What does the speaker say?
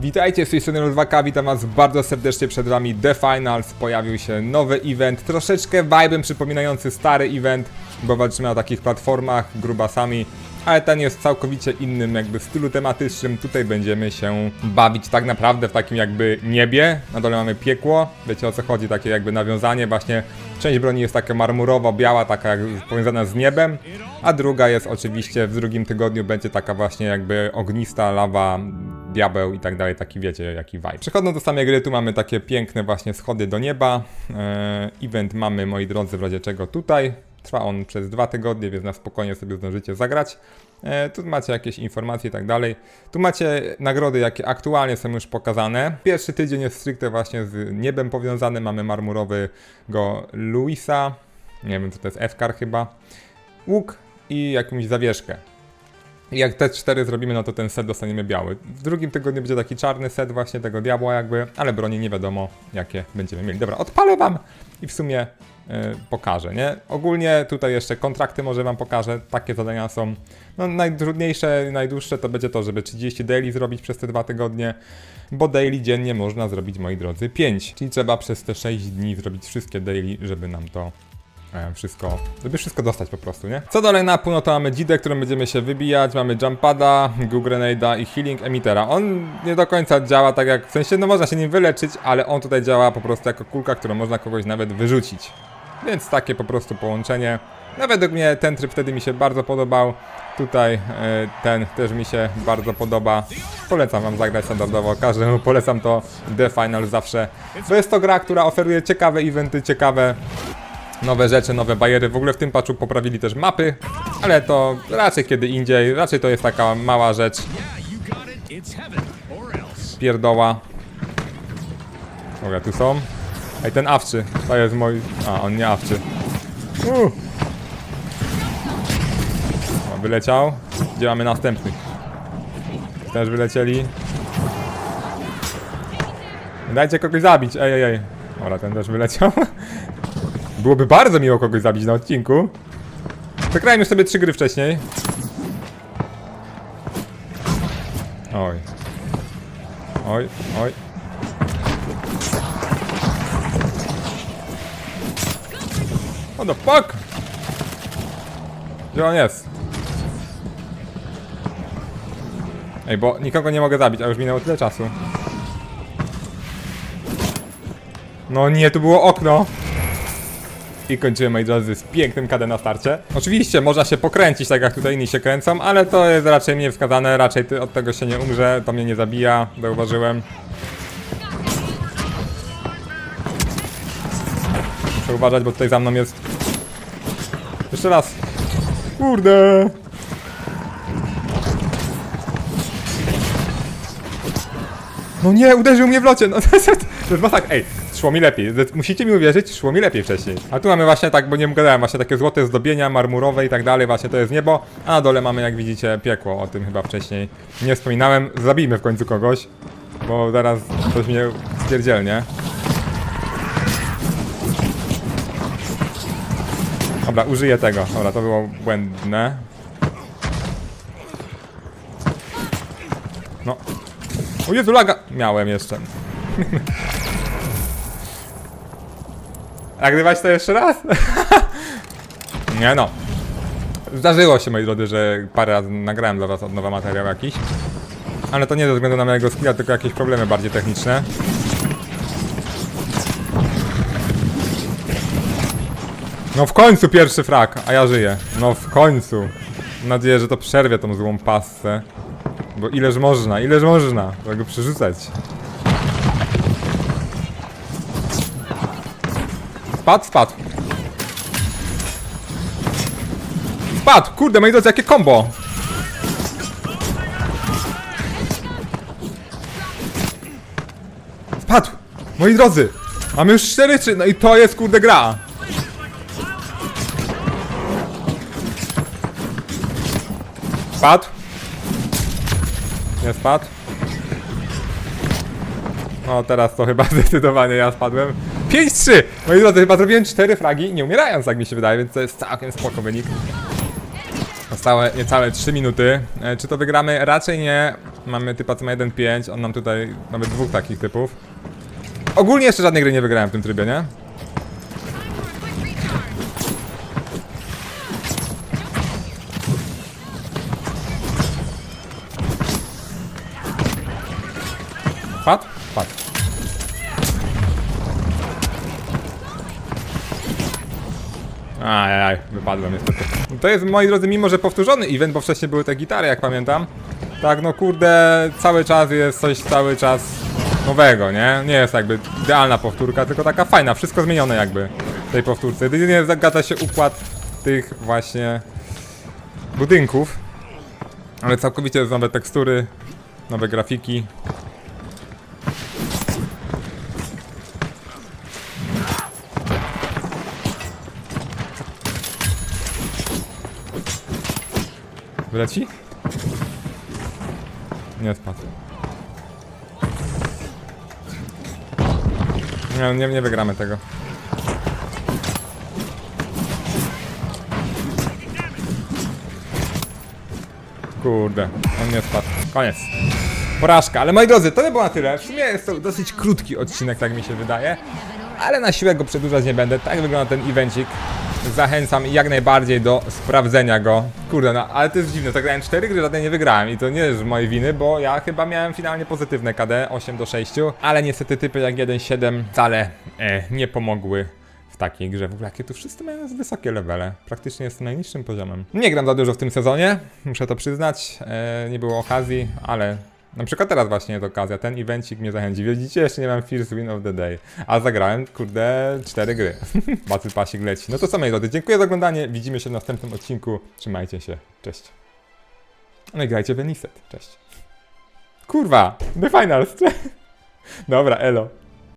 Witajcie z tej strony 2K, witam was bardzo serdecznie przed wami. The Finals, pojawił się nowy event, troszeczkę vibe'em przypominający stary event, bo walczymy na takich platformach grubasami, ale ten jest całkowicie innym jakby stylu tematycznym, tutaj będziemy się bawić tak naprawdę w takim jakby niebie, na dole mamy piekło, wiecie o co chodzi, takie jakby nawiązanie, właśnie część broni jest taka marmurowo-biała, taka jak powiązana z niebem, a druga jest oczywiście w drugim tygodniu będzie taka właśnie jakby ognista lawa, diabeł i tak dalej, taki wiecie, jaki vibe. Przechodząc do samej gry, tu mamy takie piękne właśnie schody do nieba. Eee, event mamy, moi drodzy, w razie czego tutaj. Trwa on przez dwa tygodnie, więc na spokojnie sobie zdążycie zagrać. E, tu macie jakieś informacje i tak dalej. Tu macie nagrody, jakie aktualnie są już pokazane. Pierwszy tydzień jest stricte właśnie z niebem powiązany. Mamy marmurowego Luisa. Nie wiem, co to jest F-Car chyba. Łuk i jakąś zawieszkę. Jak te cztery zrobimy, no to ten set dostaniemy biały. W drugim tygodniu będzie taki czarny set właśnie tego diabła jakby, ale broni nie wiadomo jakie będziemy mieli. Dobra, odpalę wam i w sumie e, pokażę, nie? Ogólnie tutaj jeszcze kontrakty może wam pokażę, takie zadania są no najtrudniejsze, najdłuższe to będzie to, żeby 30 daily zrobić przez te dwa tygodnie, bo daily dziennie można zrobić, moi drodzy, 5. Czyli trzeba przez te 6 dni zrobić wszystkie daily, żeby nam to wszystko, żeby wszystko dostać po prostu, nie? Co dalej na pół, no to mamy dzidę, którą będziemy się wybijać, mamy jumpada, goo grenade'a i healing emittera. On nie do końca działa tak jak, w sensie no można się nim wyleczyć, ale on tutaj działa po prostu jako kulka, którą można kogoś nawet wyrzucić. Więc takie po prostu połączenie. No według mnie ten tryb wtedy mi się bardzo podobał. Tutaj e, ten też mi się bardzo podoba. Polecam wam zagrać standardowo. Każdemu polecam to The Final zawsze. Bo jest to gra, która oferuje ciekawe eventy, ciekawe nowe rzeczy, nowe bariery. W ogóle w tym patchu poprawili też mapy, ale to raczej kiedy indziej. Raczej to jest taka mała rzecz. Pierdoła. Dobra, tu są. Ej, ten awczy. To jest mój... A, on nie awczy. Uh. Wyleciał. Gdzie mamy następnych? Też wylecieli. Dajcie kogoś zabić. Ej, ej, ej. Dobra, ten też wyleciał. Byłoby bardzo miło kogoś zabić na odcinku. Zagrajmy sobie trzy gry wcześniej. Oj. Oj, oj. What the fuck? Gdzie on jest? Ej, bo nikogo nie mogę zabić, a już minęło tyle czasu. No nie, tu było okno. I kończymy, moi drodzy, z pięknym KD na starcie. Oczywiście można się pokręcić, tak jak tutaj inni się kręcą, ale to jest raczej mniej wskazane, raczej ty od tego się nie umrze, to mnie nie zabija, zauważyłem. Muszę uważać, bo tutaj za mną jest... Jeszcze raz. Kurde. No nie, uderzył mnie w locie, no to jest, to jest. Ej, szło mi lepiej, musicie mi uwierzyć, szło mi lepiej wcześniej. A tu mamy właśnie tak, bo nie gadałem, właśnie takie złote zdobienia, marmurowe i tak dalej, właśnie to jest niebo, a na dole mamy, jak widzicie, piekło, o tym chyba wcześniej nie wspominałem. Zabijmy w końcu kogoś, bo zaraz coś mnie stwierdzielnie. Dobra, użyję tego. Dobra, to było błędne. No. O Jezu, laga! Miałem jeszcze. Nagrywać to jeszcze raz? Nie no. Zdarzyło się, moi drodzy, że parę razy nagrałem dla was od nowa materiał jakiś. Ale to nie ze względu na mojego skilla, tylko jakieś problemy bardziej techniczne. No w końcu pierwszy frak, a ja żyję. No w końcu. Mam nadzieję, że to przerwie tą złą passę. Bo ileż można, ileż można tego przerzucać. Spadł, spadł. Spadł, kurde, moi drodzy, jakie combo. Spadł, moi drodzy. Mamy już 4 3, no i to jest kurde gra. Spadł. Nie spadł. No teraz to chyba zdecydowanie ja spadłem. 5-3! Moi drodzy, chyba zrobiłem 4 fragi nie umierając, tak mi się wydaje, więc to jest całkiem spoko wynik. Zostały niecałe 3 minuty. E, czy to wygramy? Raczej nie. Mamy typa co ma 1.5, on nam tutaj nawet dwóch takich typów. Ogólnie jeszcze żadnej gry nie wygrałem w tym trybie, nie? Padł? Ajaj, wypadłem niestety. To jest, moi drodzy, mimo że powtórzony event, bo wcześniej były te gitary, jak pamiętam. Tak, no kurde, cały czas jest coś cały czas nowego, nie? Nie jest jakby idealna powtórka, tylko taka fajna, wszystko zmienione jakby w tej powtórce. Jedynie zgadza się układ tych właśnie budynków. Ale całkowicie nowe tekstury, nowe grafiki. Wyleci? Nie spadł. Nie, nie, nie wygramy tego. Kurde, on nie spadł. Koniec. Porażka, ale moi drodzy, to by było na tyle. W sumie jest to dosyć krótki odcinek, tak mi się wydaje. Ale na siłę go przedłużać nie będę. Tak wygląda ten evencik. Zachęcam jak najbardziej do sprawdzenia go. Kurde, no ale to jest dziwne, tak grałem 4 gry, żadnej nie wygrałem i to nie jest z mojej winy, bo ja chyba miałem finalnie pozytywne KD 8 do 6, ale niestety typy jak 1.7 wcale e, nie pomogły w takiej grze. W ogóle jakie tu wszyscy mają wysokie levele. Praktycznie jestem najniższym poziomem. Nie gram za dużo w tym sezonie, muszę to przyznać. E, nie było okazji, ale na przykład teraz właśnie jest okazja. Ten evencik mnie zachęci. Widzicie, jeszcze nie mam first win of the day. A zagrałem, kurde, cztery gry. Battle Passik leci. No to co, moi drodzy, dziękuję za oglądanie. Widzimy się w następnym odcinku. Trzymajcie się. Cześć. No i grajcie w Eniset. Cześć. Kurwa, The Finals. Dobra, elo.